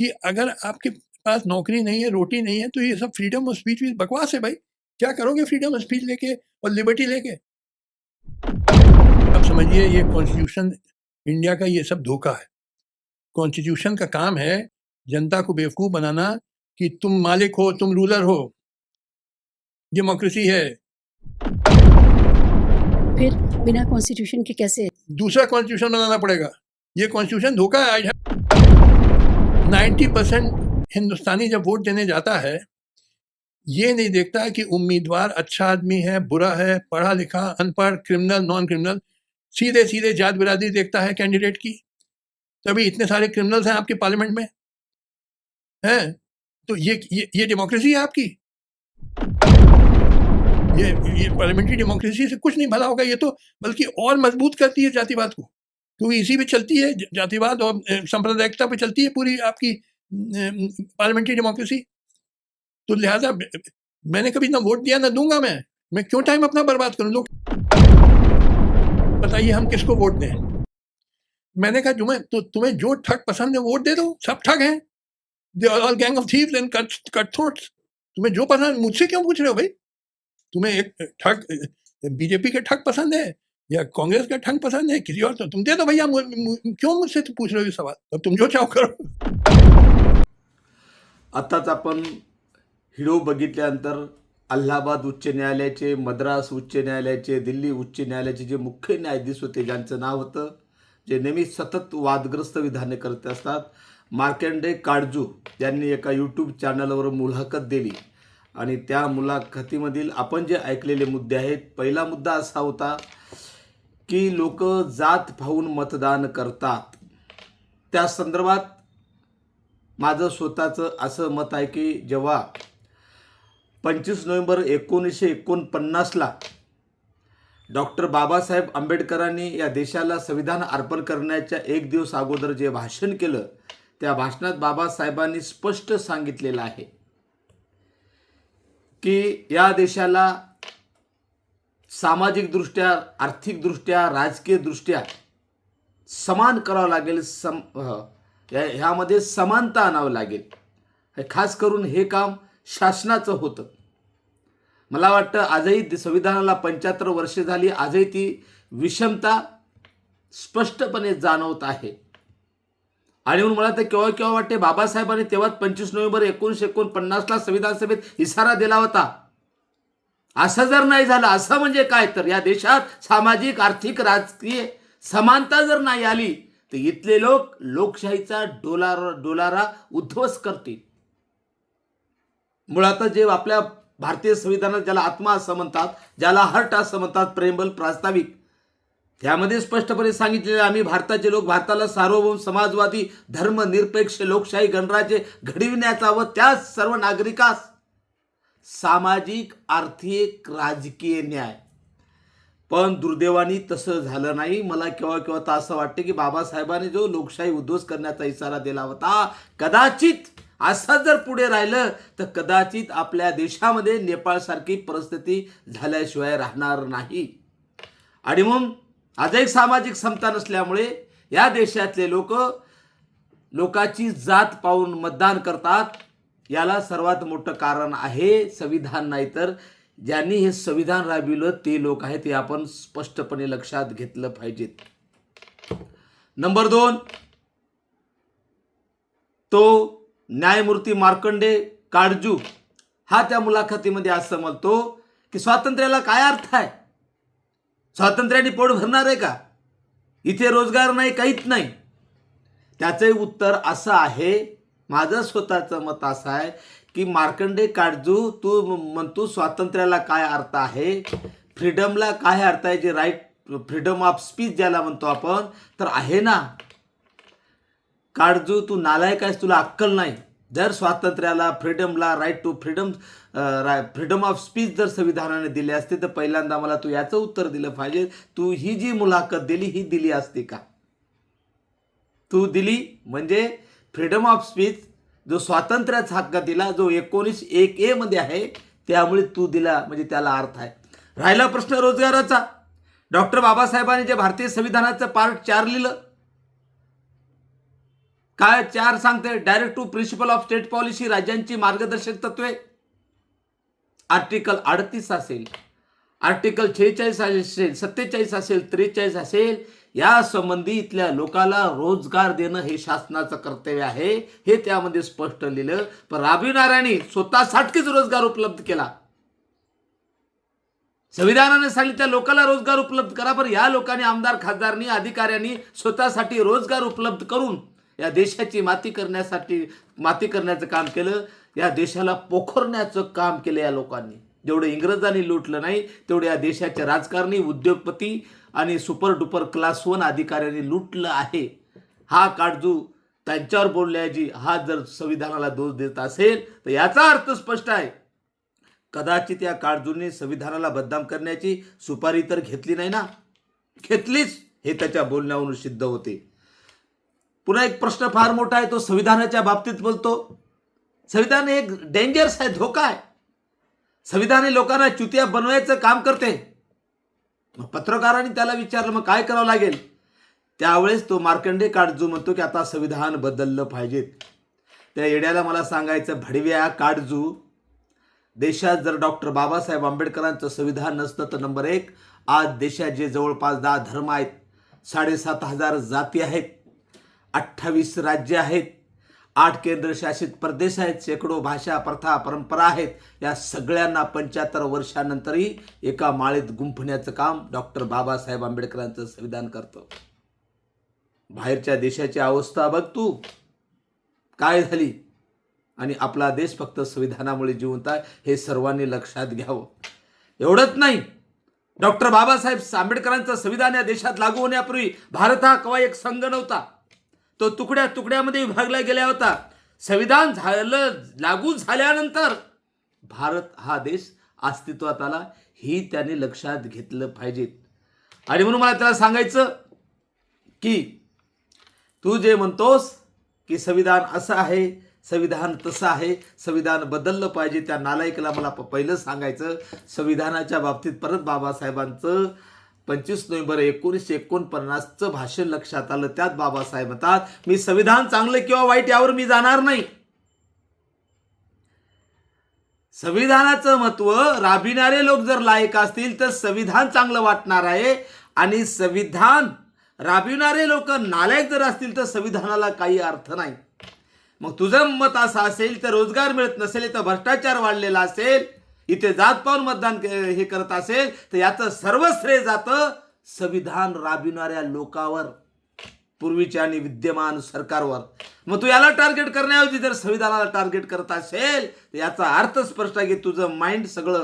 कि अगर आपके पास नौकरी नहीं है रोटी नहीं है तो ये सब फ्रीडम ऑफ़ स्पीच भी बकवास है भाई। क्या करोगे फ्रीडम ऑफ़ स्पीच लेके और लिबर्टी लेके? आप समझिए ये कॉन्स्टिट्यूशन इंडिया का ये सब धोखा है। कॉन्स्टिट्यूशन का काम है जनता को बेवकूफ़ बनाना कि तुम मालिक हो तुम रूलर हो। डेमोक्रेसी है। फिर बिना कॉन्स्टिट्यूशन के कैसे? दूसरा कॉन्स्टिट्यूशन बनाना पड़ेगा। ये कॉन्स्टिट्यूशन धोखा है आज। नाइन्टी परसेंट हिंदुस्तानी जब वोट देने जाता है, ये नहीं देखता कि उम्मीदवार अच्छा आदमी है, बुरा है, पढ़ा लिखा, अनपढ़, क्रिमिनल नॉन क्रिमिनल सीधे सीधे जात बिरादरी देखता है कैंडिडेट की। तभी इतने सारे क्रिमिनल्स हैं आपके पार्लियामेंट में? हैं? तो ये ये ये डेमोक्रेसी है आपकी? ये ये पार्लियामेंट्री डेमोक्रेसी से कुछ नहीं भला होगा, ये तो बल्कि और मज़बूत करती है जातिवाद को। क्योंकि इसी पे चलती है जातिवाद और सांप्रदायिकता पे चलती है पूरी आपकी पार्लियामेंट्री डेमोक्रेसी। तो लिहाजा मैंने कभी ना वोट दिया ना दूँगा मैं। मैं क्यों टाइम अपना बर्बाद करूँ? लोग बताइए हम किसको वोट दें? मैंने कहा, तुम्हें तो तुम्हें जो ठग पसंद है वोट दे दो। सब ठग हैं। They are all gang of thieves and cut cut throats तुम्हें जो पसंद मुझसे क्यों पूछ रहे हो भाई? तुम्हें एक ठग बीजेपी के ठग पसंद है। या कांग्रेस का ठग पसंद है? किसी और तो। तुम दे दो भैया मु- मु- क्यों मुझसे तो पूछ रहे हो सवाल? अब तुम जो चाहो करो। आताच आपण हिडो बघितल्यानंतर अल्हाबाद उच्च न्यायालयाचे मद्रास उच्च न्यायालयाचे दिल्ली उच्च न्यायालयाचे जे मुख्य न्यायाधीश होते ज्यांचं नाव होतं जे नेहमी सतत वादग्रस्त विधाने करत असतात मार्कंडे काळजू यांनी एका यूट्यूब चॅनलवर मुलाखत दिली. आणि त्या मुलाखतीमधील आपण जे ऐकलेले मुद्दे आहेत पहिला मुद्दा असा होता की लोक जात पाहून मतदान करतात. त्या संदर्भात माझं स्वतःचं असं मत आहे की जेव्हा पंचवीस नोव्हेंबर एकोणीसशे एकोणपन्नासला डॉक्टर बाबासाहेब आंबेडकरांनी या देशाला संविधान अर्पण करण्याच्या एक दिवस अगोदर जे भाषण केलं त्या भाषणात बाबासाहेबांनी स्पष्ट सांगितलेलं आहे की या देशाला सामाजिकदृष्ट्या आर्थिकदृष्ट्या राजकीयदृष्ट्या समान करावं लागेल सम या ह्यामध्ये समानता आणावं लागेल. खास करून हे काम शासनाचं होतं. मला वाटतं आजही संविधानाला पंच्याहत्तर वर्षे झाली आजही ती विषमता स्पष्टपणे जाणवत आहे. आणि म्हणून मला तर केव्हा केव्हा वाटते बाबासाहेबांनी तेव्हाच पंचवीस नोव्हेंबर एकोणीसशे एकोणपन्नासला संविधान सभेत इशारा दिला होता. असं जर नाही झालं असं म्हणजे काय? तर या देशात सामाजिक आर्थिक राजकीय समानता जर नाही आली तर इथले लोक लोकशाहीचा डोलार डोलारा उद्ध्वस्त करतील. मुळात जे आपल्या भारतीय संविधानात ज्याला आत्मा असं म्हणतात ज्याला हर्ट असं म्हणतात प्रेमबल प्रास्ताविक त्यामध्ये स्पष्टपणे सांगितलेले आम्ही भारताचे लोक भारताला सार्वभौम समाजवादी धर्मनिरपेक्ष लोकशाही गणराज्य घडविण्याचा व त्या सर्व नागरिकास सामाजिक आर्थिक राजकीय न्याय. पण दुर्दैवानी तसं झालं नाही. मला केव्हा केव्हा तर असं वाटतं की बाबासाहेबांनी जो लोकशाही उद्ध्वस्त करण्याचा इशारा दिला होता कदाचित असं जर पुढे राहिलं तर कदाचित आपल्या देशामध्ये नेपाळसारखी परिस्थिती झाल्याशिवाय राहणार नाही. आणि मग आजही सामाजिक समता नसल्यामुळे या देशातले लोक लोकाची जात पाहून मतदान करतात. याला सर्वात मोठं कारण आहे संविधान नाही तर ज्यांनी हे संविधान राबविलं ते लोक आहेत हे आपण स्पष्टपणे लक्षात घेतलं पाहिजेत. नंबर दोन तो न्यायमूर्ती मार्कंडे काळजू हा त्या मुलाखतीमध्ये असं म्हणतो की स्वातंत्र्याला काय अर्थ आहे? स्वातंत्र्याने पोट भरणार आहे का? इथे रोजगार नाही काहीच नाही. त्याचंही उत्तर असं आहे माझं स्वतःचं मत असं आहे की मार्कंडे काळजू तू म्हणतो स्वातंत्र्याला काय अर्थ आहे? फ्रीडमला काय अर्थ आहे? जे राईट फ्रीडम ऑफ स्पीच ज्याला म्हणतो आपण तर आहे ना? काळजू तू नालायक आहेस तुला अक्कल नाही. जर स्वातंत्र्याला फ्रीडमला right to freedom freedom of speech जर संविधानाने दिले असते तर पहिल्यांदा मला तू याचं उत्तर दिलं पाहिजे. तू ही जी मुलाखत दिली ही दिली असती का? तू दिली म्हणजे फ्रीडम ऑफ स्पीच जो स्वातंत्र्याचा हक्क दिला जो एकोणीस एक ए मध्ये आहे त्यामुळे तू दिला म्हणजे त्याला अर्थ आहे. राहिला प्रश्न रोजगाराचा. डॉक्टर बाबासाहेबांनी जे भारतीय संविधानाचं पार्ट चार लिहिलं. काय चार सांगते directive principle of state policy राज्यांची मार्गदर्शक तत्वे. आर्टिकल अडतीस असेल. आर्टिकल शेहेचाळीस असेल सत्तेचाळीस असेल त्रेचाळीस असेल. या संबंधी इथल्या लोकाला रोजगार देणं हे शासनाचं कर्तव्य आहे हे त्यामध्ये स्पष्ट लिहिलं. पण राबविणाऱ्यांनी स्वतःसाठीच रोजगार उपलब्ध केला. संविधानाने सांगितलं लोकाला रोजगार उपलब्ध करा पण या लोकांनी आमदार खासदारांनी अधिकाऱ्यांनी स्वतःसाठी रोजगार उपलब्ध करून या देशाची माती करण्यासाठी माती करण्याचं काम केलं. या देशाला पोखरण्याचं काम केलं या लोकांनी. जेवढं इंग्रजांनी लुटलं नाही तेवढं या देशाचे राजकारणी उद्योगपती आणि सुपर डुपर क्लास वन अधिकाऱ्यांनी लुटलं आहे. हा काळजू त्यांच्यावर बोलल्याची हा जर संविधानाला दोष देत असेल तर याचा अर्थ स्पष्ट आहे. कदाचित या काळजूने संविधानाला बदनाम करण्याची सुपारी तर घेतली नाही ना? घेतलीच हे त्याच्या बोलण्यावरून सिद्ध होते. पुन्हा एक प्रश्न फार मोठा आहे तो संविधानाच्या बाबतीत बोलतो. संविधान एक डेंजरस आहे धोका आहे. संविधान हे लोकांना चुतिया बनवायचं काम करते. मग पत्रकारांनी त्याला विचारलं मग काय करावं लागेल? त्यावेळेस तो मार्कंडे काळजू म्हणतो की आता संविधान बदललं पाहिजेत. त्या येड्याला मला सांगायचं भडव्या काळजू देशात जर डॉक्टर बाबासाहेब आंबेडकरांचं संविधान नसतं तर नंबर एक आज देशात जे जवळपास दहा धर्म आहेत साडेसात हजार जाती आहेत अठ्ठावीस राज्य आहेत आठ केंद्रशासित प्रदेश आहेत शेकडो भाषा प्रथा परंपरा आहेत. या सगळ्यांना पंच्याहत्तर वर्षानंतरही एका माळेत गुंफण्याचं काम डॉक्टर बाबासाहेब आंबेडकरांचं संविधान करतं. बाहेरच्या देशाची अवस्था बघ तू. काय झाली? आणि आपला देश फक्त संविधानामुळे जिवंत आहे हे सर्वांनी लक्षात घ्यावं. एवढंच नाही. डॉक्टर बाबासाहेब आंबेडकरांचं संविधान या देशात लागू होण्यापूर्वी भारत हा कवा एक संघ नव्हता. तो तुकड्या तुकड्यामध्ये विभागला गेला होता. संविधान झालं लागू झाल्यानंतर भारत हा देश अस्तित्वात आला ही त्याने लक्षात घेतलं पाहिजे. आणि म्हणून मला त्याला सांगायचं की तू जे म्हणतोस की संविधान असं आहे संविधान तसं आहे संविधान बदललं पाहिजे त्या नालायकला मला पहिलं सांगायचं संविधानाच्या बाबतीत परत बाबासाहेबांचं पंचवीस नोव्हेंबर एकोणीसशे एकोणपन्नासचं भाषण लक्षात आलं. त्यात बाबासाहेब म्हणतात मी संविधान चांगलं किंवा वाईट यावर मी जाणार नाही. संविधानाचं महत्त्व राबविणारे लोक जर लायक असतील तर संविधान चांगलं वाटणार आहे. आणि संविधान राबिणारे लोक नालायक जर असतील तर संविधानाला काही अर्थ नाही. मग तुझं मत असं असेल तर रोजगार मिळत नसेल तर भ्रष्टाचार वाढलेला असेल इथे जात पाहून मतदान हे करत असेल तर याचं सर्व श्रेय जातं संविधान राबविणाऱ्या लोकावर पूर्वीच्या आणि विद्यमान सरकारवर. मग तू याला टार्गेट करण्याऐवजी जर संविधानाला टार्गेट करत असेल तर याचा अर्थ स्पष्ट आहे की तुझं माइंड सगळं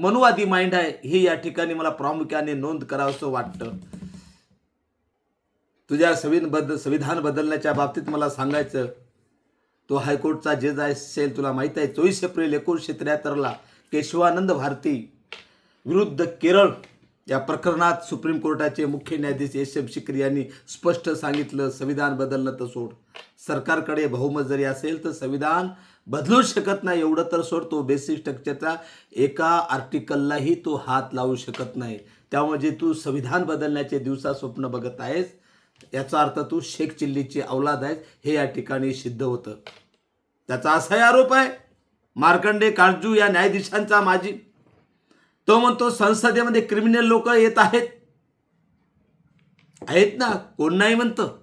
मनुवादी माइंड आहे. हे या ठिकाणी मला प्रामुख्याने नोंद करावंसं वाटतं. तुझ्या संविधान बदल संविधान बदलण्याच्या बाबतीत मला सांगायचं तो हायकोर्टचा जज असेल तुला माहीत आहे चोवीस एप्रिल एकोणीसशे त्र्याहत्तरला केशवानंद भारती विरुद्ध केरळ या प्रकरणात सुप्रीम कोर्टाचे मुख्य न्यायाधीश एस एम शिकरी यांनी स्पष्ट सांगितलं संविधान बदललं तर सोड. सरकारकडे बहुमत जरी असेल तर संविधान बदलू शकत नाही एवढं तर सोड. तो बेसिक स्ट्रक्चरचा एका आर्टिकललाही तो हात लावू शकत नाही. त्यामुळे जे तू संविधान बदलण्याचे दिवसा स्वप्न बघत आहेस याचा अर्थ तू शेख चिल्लीची अवलाद आहेस हे या ठिकाणी सिद्ध होतं. त्याचा असाही आरोप आहे. मार्कंडे काळजू या न्यायाधीशांचा माजी. तो म्हणतो संसदेमध्ये क्रिमिनल लोक येत आहेत. आहेत ना? कोण नाही म्हणतं?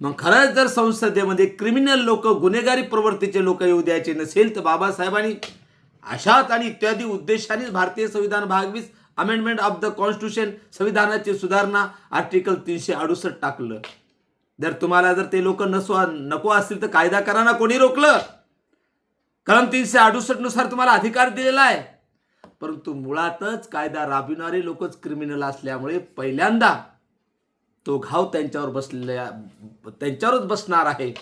मग खरंच जर संसदेमध्ये क्रिमिनल लोक गुन्हेगारी प्रवृत्तीचे लोक येऊ द्यायचे नसेल तर बाबासाहेबांनी अशाच आणि इत्यादी उद्देशानेच भारतीय संविधान भाग वीस अमेंडमेंट ऑफ द कॉन्स्टिट्यूशन संविधानाची सुधारणा आर्टिकल तीनशे अडुसष्ट टाकलं. जर तुम्हाला जर ते लोक नसो नको असतील तर कायदा करा ना कोणी रोखलं? कारण तीनशे अडुसष्टनुसार तुम्हाला अधिकार दिलेला आहे. परंतु मुळातच कायदा राबविणारे लोकच क्रिमिनल असल्यामुळे पहिल्यांदा तो घाव त्यांच्यावर बसलेल्या त्यांच्यावरच बसणार आहे.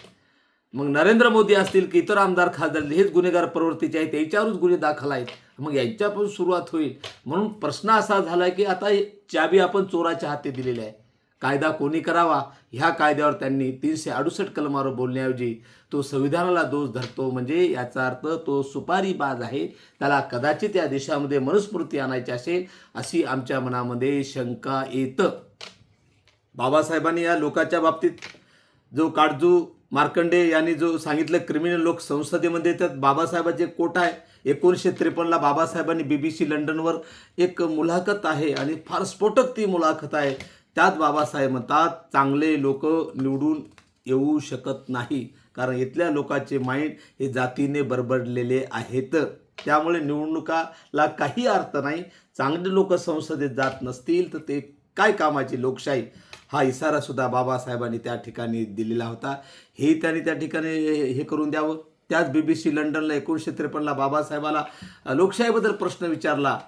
मग नरेंद्र मोदी असतील की इतर आमदार खासदार हेच गुन्हेगार प्रवृत्तीचे आहेत त्यांच्यावरच गुन्हे दाखल आहेत. मग यांच्यापासून सुरुवात होईल. म्हणून प्रश्न असा झाला की आता चाबी आपण चोराच्या हाती दिलेली आहे. कायदा कोणी करावा? ह्या कायद्यावर त्यांनी तीनशे अडुसष्ट कलमावर बोलण्याऐवजी तो संविधानाला दोष धरतो. म्हणजे याचा अर्थ तो सुपारी बाज आहे. त्याला कदाचित या देशामध्ये मनुस्मृती आणायची असेल अशी आमच्या मनामध्ये शंका येतं. बाबासाहेबांनी या लोकाच्या बाबतीत जो काळजू मार्कंडे यांनी जो सांगितलं क्रिमिनल लोक संसदेमध्ये त्यात बाबासाहेबाचे कोट आहे एकोणीसशे त्रेपन्नला बाबासाहेबांनी बी बी सी लंडनवर एक मुलाखत आहे आणि फार स्फोटक ती मुलाखत आहे. त्यात बाबासाहेब म्हणतात चांगले लोक निवडून येऊ शकत नाही. कारण इथल्या लोकांचे माइंड हे जातीने बरबडलेले आहेत. त्यामुळे निवडणुकाला काही अर्थ नाही. चांगले लोक संसदेत जात नसतील तर ते काय कामाची लोकशाही? हा इशारासुद्धा बाबासाहेबांनी त्या ठिकाणी दिलेला होता. हे त्यांनी त्या ठिकाणी हे करून द्यावं? त्याच बी बी सी लंडनला एकोणीसशे त्रेपन्नला बाबासाहेबाला लोकशाहीबद्दल प्रश्न विचारला.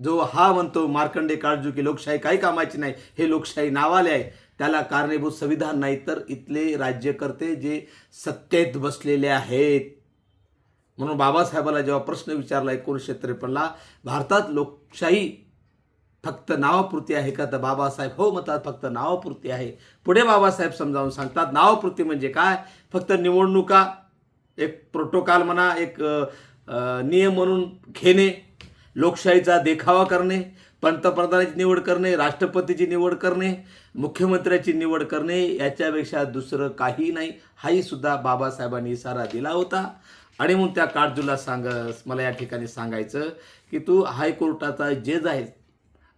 जो हा म्हणतो मार्कंडे काळजू की लोकशाही काही कामाची नाही हे लोकशाही नावाले आहे. त्याला कारणीभूत संविधान नाही तर इथले राज्यकर्ते जे सत्तेत बसलेले आहेत. म्हणून बाबासाहेबाला जेव्हा प्रश्न विचारला एकोणीसशे त्रेपन्नला भारतात लोकशाही फक्त नावापुरती आहे का? तर बाबासाहेब हो म्हणतात फक्त नावापुरती आहे. पुढे बाबासाहेब समजावून सांगतात नावापुरती म्हणजे काय? फक्त निवडणुका एक प्रोटोकॉल म्हणा एक नियम म्हणून घेणे लोकशाहीचा देखावा करणे पंतप्रधानाची निवड करणे राष्ट्रपतीची निवड करणे मुख्यमंत्र्याची निवड करणे याच्यापेक्षा दुसरं काही नाही. हाही सुद्धा बाबासाहेबांनी इशारा दिला होता. आणि मग त्या काळजूला सांग मला या ठिकाणी सांगायचं की तू हायकोर्टाचा जज आहेस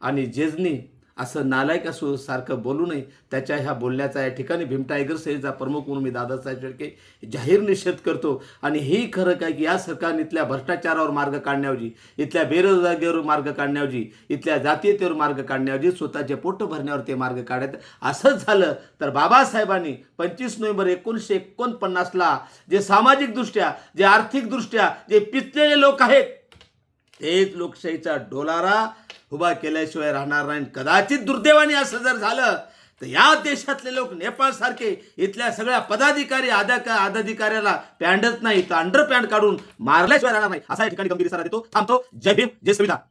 आणि जजनी असं नालायक असू सारखं बोलू नये. त्याच्या ह्या बोलण्याचा या ठिकाणी भीम टायगर सेलचा प्रमुख म्हणून मी दादासाहेब शेळके जाहीर निषेध करतो. आणि हे खरं काय की या सरकारने इथल्या भ्रष्टाचारावर मार्ग काढण्याऐवजी इथल्या बेरोजगारीवर मार्ग काढण्याऐवजी इथल्या जातीयतेवर मार्ग काढण्याऐवजी स्वतःचे पोट भरण्यावर ते मार्ग काढत. असंच झालं तर बाबासाहेबांनी पंचवीस नोव्हेंबर एकोणीसशे एकोणपन्नासला जे सामाजिकदृष्ट्या जे आर्थिकदृष्ट्या जे पिचलेले लोक आहेत तेच लोकशाहीचा डोलारा उभा केल्याशिवाय राहणार नाही. कदाचित दुर्दैवाने असं जर झालं तर या देशातले लोक नेपाळसारखे इथल्या सगळ्या पदाधिकारी आधा आधाधिकाऱ्याला पॅन्डच नाही तर अंडर पॅन्ट काढून मारल्याशिवाय राहणार नाही. असा ठिकाणी गंभीर इशारा देतो. थांबतो. जय भीम. जय संविधान